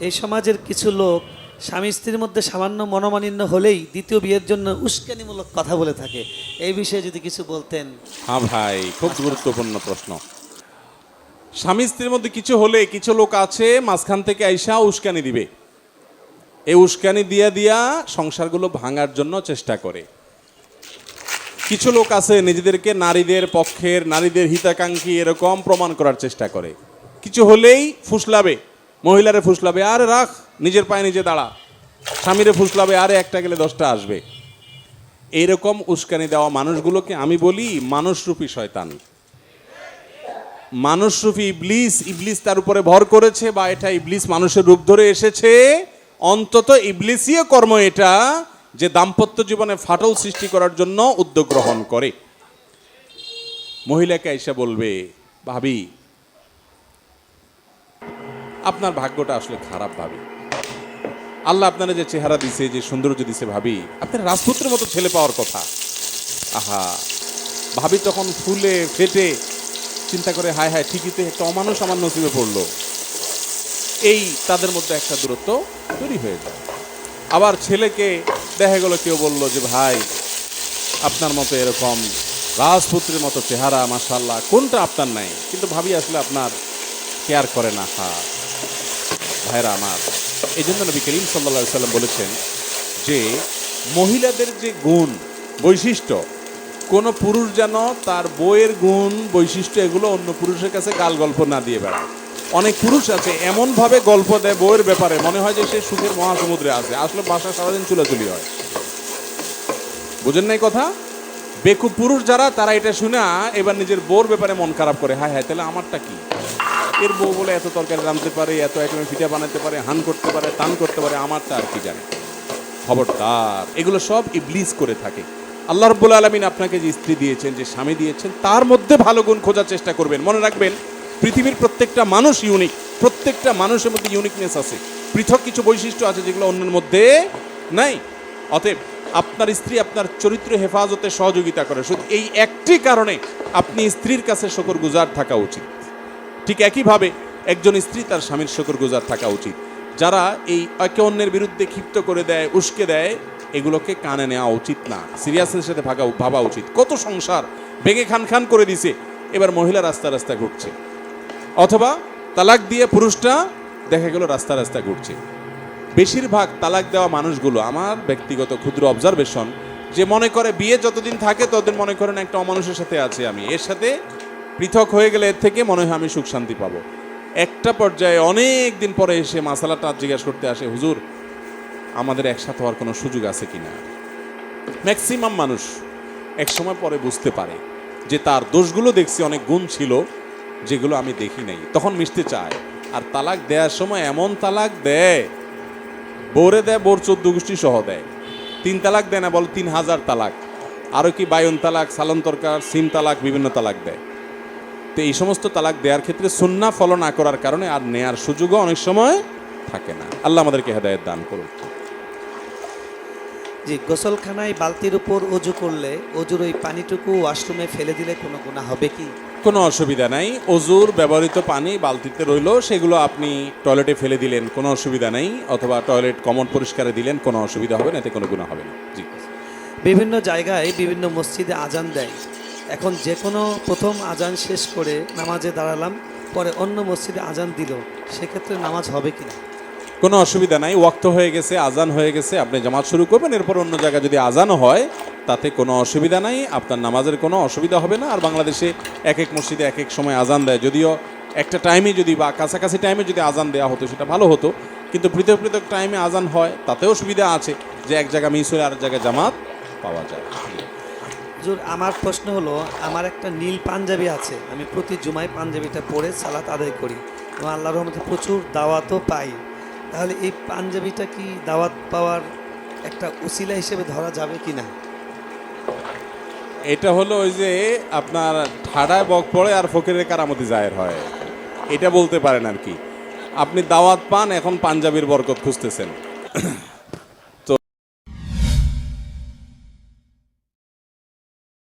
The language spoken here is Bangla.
এই সমাজের কিছু লোক স্বামী স্ত্রীর মধ্যে সামান্য মনোমালিন্য হলেই দ্বিতীয় বিয়ের জন্য উস্কানিমূলক কথা বলে থাকে। এই বিষয়ে যদি কিছু বলতেন। হ্যাঁ ভাই, খুব গুরুত্বপূর্ণ প্রশ্ন। স্বামী স্ত্রীর মধ্যে কিছু হলে কিছু লোক আছে, মাঝখান থেকে আইসা উস্কানি দিবে। এই উস্কানি দিয়া দিয়া সংসারগুলো ভাঙার জন্য চেষ্টা করে। কিছু লোক আছে, নিজেদেরকে নারীদের পক্ষের, নারীদের হিতাকাঙ্ক্ষী এরকম প্রমাণ করার চেষ্টা করে। কিছু হলেই ফুসলাবে। মহিলারে ফুসলাবে, আরে রাখ, নিজের পায়ে নিজে দাঁড়া। স্বামীরে ফুসলাবে, আরে একটা গেলে দশটা আসবে। এইরকম উস্কানি দেওয়া মানুষগুলোকে আমি বলি, মানুষরূপী শয়তান। মানুষরূপী ইবলিস ইবলিস তার উপরে ভর করেছে বা এটা ইবলিস মানুষের রূপ ধরে এসেছে। অন্তত ইবলিসীয় কর্ম এটা যে দাম্পত্য জীবনে ফাটল সৃষ্টি করার জন্য উদ্যোগ গ্রহণ করে। মহিলাকে এসে বলবে, ভাবি আপনার ভাগ্যটা আসলে খারাপ ভাবি। আল্লাহ আপনারা যে চেহারা দিছে, যে সৌন্দর্য দিছে ভাবি, আপনার রাজপুত্রের মতো ছেলে পাওয়ার কথা। আহা, ভাবি তখন ফুলে ফেটে চিন্তা করে, হায় হায়, ঠিকই তো একটা অমানুষ আমার নসিবে পড়ল। এই তাদের মধ্যে একটা দূরত্ব তৈরি হয়ে যায়। আবার ছেলেকে দেখা গেল, কেউ বলল যে, ভাই, আপনার মতো এরকম রাজপুত্রের মতো চেহারা মাসাল্লাহ কোনটা আপনার নাই? কিন্তু ভাবি আসলে আপনার কেয়ার করে না, হা। ভাইরা আমার এই জন্য নবী করিম সাল্লা সাল্লাম বলেছেন যে মহিলাদের যে গুণ, বৈশিষ্ট্য, কোনো পুরুষ যেন তার বইয়ের গুণ, বৈশিষ্ট্য এগুলো অন্য পুরুষের কাছে গাল গল্প না দিয়ে বেড়ায়। অনেক পুরুষ আছে, এমনভাবে গল্প দেয় বইয়ের ব্যাপারে, মনে হয় যে সে সুখের মহাসমুদ্রে আছে, আসলে বাসা সারাদিন চুলাচুলি হয়। বুঝেন নাই কথা? বেকু পুরুষ যারা, তারা এটা শুনে এবার নিজের বউর ব্যাপারে মন খারাপ করে, হায় হায়, তাহলে আমারটা কি? এর বউ বলে এত তরকারি রাঁধতে পারে, এত আইটেমে পিঠা বানাতে পারে, হান করতে পারে, তান করতে পারে, আমারটা আর কি জানে? খবরদার। এগুলো সব ইবলিস করে থাকে। আল্লাহ রব্বুল আলমিন আপনাকে যে স্ত্রী দিয়েছেন, যে স্বামী দিয়েছেন, তার মধ্যে ভালো গুণ খোঁজার চেষ্টা করবেন। মনে রাখবেন, পৃথিবীর প্রত্যেকটা মানুষ ইউনিক প্রত্যেকটা মানুষের মধ্যে ইউনিকনেস আছে। পৃথক কিছু বৈশিষ্ট্য আছে যেগুলো অন্যের মধ্যে নাই। অতএব আপনার স্ত্রী আপনার চরিত্র হেফাজতে সহযোগিতা করে। শুধু এই একটি কারণে আপনি স্ত্রীর কাছে শকর গুজার থাকা উচিত। ঠিক একইভাবে একজন স্ত্রী তার স্বামীর শকর গুজার থাকা উচিত। যারা এই একে অন্যের বিরুদ্ধে ক্ষিপ্ত করে দেয়, উস্কে দেয়, এগুলোকে কানে নেওয়া উচিত না। সিরিয়াসের সাথে ভাগা ভাবা উচিত। কত সংসার ভেঙে খান খান করে দিছে, এবার মহিলা রাস্তা রাস্তা ঘুরছে। অথবা তালাক দিয়ে পুরুষটা দেখা গেল রাস্তা রাস্তা ঘুরছে। বেশিরভাগ তালাক দেওয়া মানুষগুলো, আমার ব্যক্তিগত ক্ষুদ্র অবজারভেশন যে মনে করে বিয়ে যতদিন থাকে ততদিন মনে করেন একটা অমানুষের সাথে আছে আমি। এর সাথে পৃথক হয়ে গেলে এর থেকে মনে হয় আমি সুখ শান্তি পাবো। একটা পর্যায়ে অনেক দিন পরে এসে মাসালাটা জিজ্ঞাসা করতে আসে, হুজুর, আমাদের একসাথে হওয়ার কোনো সুযোগ আছে কি না ম্যাক্সিমাম মানুষ এক সময় পরে বুঝতে পারে যে তার দোষগুলো দেখছি, অনেক গুণ ছিল, যেগুলো আমি দেখি নাই। তখন মিশতে চায়, আর তালাক দেওয়ার সময় এমন তালাক দেয়, বোরে দেয়, বোর চোদ্দ গোষ্ঠী সহ দেয়। তিন তালাক দেয় না বল, তিন হাজার তালাক। আরও কি বায়ন তালাক, সালন তরকার, সিম তালাক, বিভিন্ন তালাক দেয়। তো এই সমস্ত তালাক দেওয়ার ক্ষেত্রে সুন্না ফলো না করার কারণে আর নেয়ার সুযোগও অনেক সময় থাকে না। আল্লাহ আমাদেরকে হেদায়ত দান করুন যে গোসলখানায় বালতির উপর অজু করলে অজুর ওই পানিটুকু ওয়াশরুমে ফেলে দিলে কোনো গুণা হবে কি? কোনো অসুবিধা নাই। অজুর ব্যবহৃত পানি বালতিতে রইল সেগুলো আপনি টয়লেটে ফেলে দিলেন কোনো অসুবিধা নেই। অথবা টয়লেট কমন পরিষ্কারে দিলেন কোনো অসুবিধা হবে না এতে কোনো গুণা হবে না। জি। বিভিন্ন জায়গায় বিভিন্ন মসজিদে আজান দেয়। এখন যে কোনো প্রথম আজান শেষ করে নামাজে দাঁড়ালাম, পরে অন্য মসজিদে আজান দিল, সেক্ষেত্রে নামাজ হবে কি না? কোনো অসুবিধা নাই, ওয়াক্ত হয়ে গেছে, আজান হয়ে গেছে, আপনি জামাত শুরু করবেন, এরপর অন্য জায়গায় যদি আজানও হয়, তাতে কোনো অসুবিধা নাই, আপনার নামাজের কোনো অসুবিধা হবে না, আর বাংলাদেশে এক এক মসজিদে এক এক সময় আজান দেয়, যদিও একটা টাইমে যদি বা কাছাকাছি টাইমে যদি আজান দেওয়া হতো, সেটা ভালো হতো, কিন্তু পৃথক পৃথক টাইমে আজান হয়, তাতেও সুবিধা আছে যে এক জায়গা মিস হলে আরেক জায়গায় জামাত পাওয়া যায়। হুজুর, আমার প্রশ্ন হলো, আমার একটা নীল পাঞ্জাবি আছে, আমি প্রতি জুমায় পাঞ্জাবিটা পরে সালাত আদায় করি। এবং আল্লাহর রহমতে প্রচুর দাওয়াতও পাই। তাহলে এই পাঞ্জাবিটা কি দাওয়াত পাওয়ার একটা উসিলা হিসেবে ধরা যাবে কি না এটা হলো ওই যে আপনার ঠাডায় বক পড়ে আর ফকিরের কারামতি জায়ের হয়। এটা বলতে পারেন আর কি। আপনি দাওয়াত পান, এখন পাঞ্জাবির বরকত খুঁজতেছেন।